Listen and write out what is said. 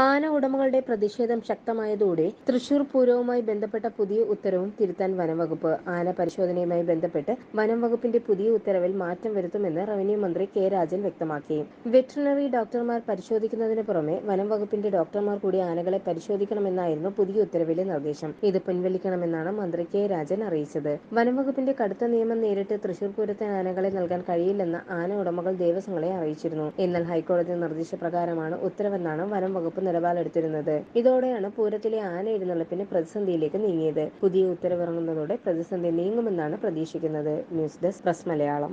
아, ആന ഉടമകളുടെ പ്രതിഷേധം ശക്തമായതോടെ തൃശൂർ പൂരവുമായി ബന്ധപ്പെട്ട പുതിയ ഉത്തരവും തിരുത്താൻ വനംവകുപ്പ് ആന പരിശോധനയുമായി ബന്ധപ്പെട്ട് വനം വകുപ്പിന്റെ പുതിയ ഉത്തരവിൽ മാറ്റം വരുത്തുമെന്ന് റവന്യൂ മന്ത്രി കെ രാജൻ വ്യക്തമാക്കി. വെറ്ററിനറി ഡോക്ടർമാർ പരിശോധിക്കുന്നതിന് പുറമെ വനം വകുപ്പിന്റെ ഡോക്ടർമാർ കൂടി ആനകളെ പരിശോധിക്കണമെന്നായിരുന്നു പുതിയ ഉത്തരവിലെ നിർദ്ദേശം. ഇത് പിൻവലിക്കണമെന്നാണ് മന്ത്രി കെ രാജൻ അറിയിച്ചത്. വനം വകുപ്പിന്റെ കടുത്ത നിയമം നേരിട്ട് തൃശൂർ പൂരത്തെ ആനകളെ നൽകാൻ കഴിയില്ലെന്ന് ആന ഉടമകൾ ദേവസ്വങ്ങളെ അറിയിച്ചിരുന്നു. എന്നാൽ ഹൈക്കോടതി നിർദ്ദേശപ്രകാരമാണ് ഉത്തരവെന്നാണ് വനം വകുപ്പ് നിലപാടെടുത്തിരുന്നത് ഇതോടെയാണ് പൂരത്തിലെ ആന എഴുന്നള്ളിപ്പിന് പ്രതിസന്ധിയിലേക്ക് നീങ്ങിയത്. പുതിയ ഉത്തരവിറങ്ങുന്നതോടെ പ്രതിസന്ധി നീങ്ങുമെന്നാണ് പ്രതീക്ഷിക്കുന്നത്. News desk press Malayalam.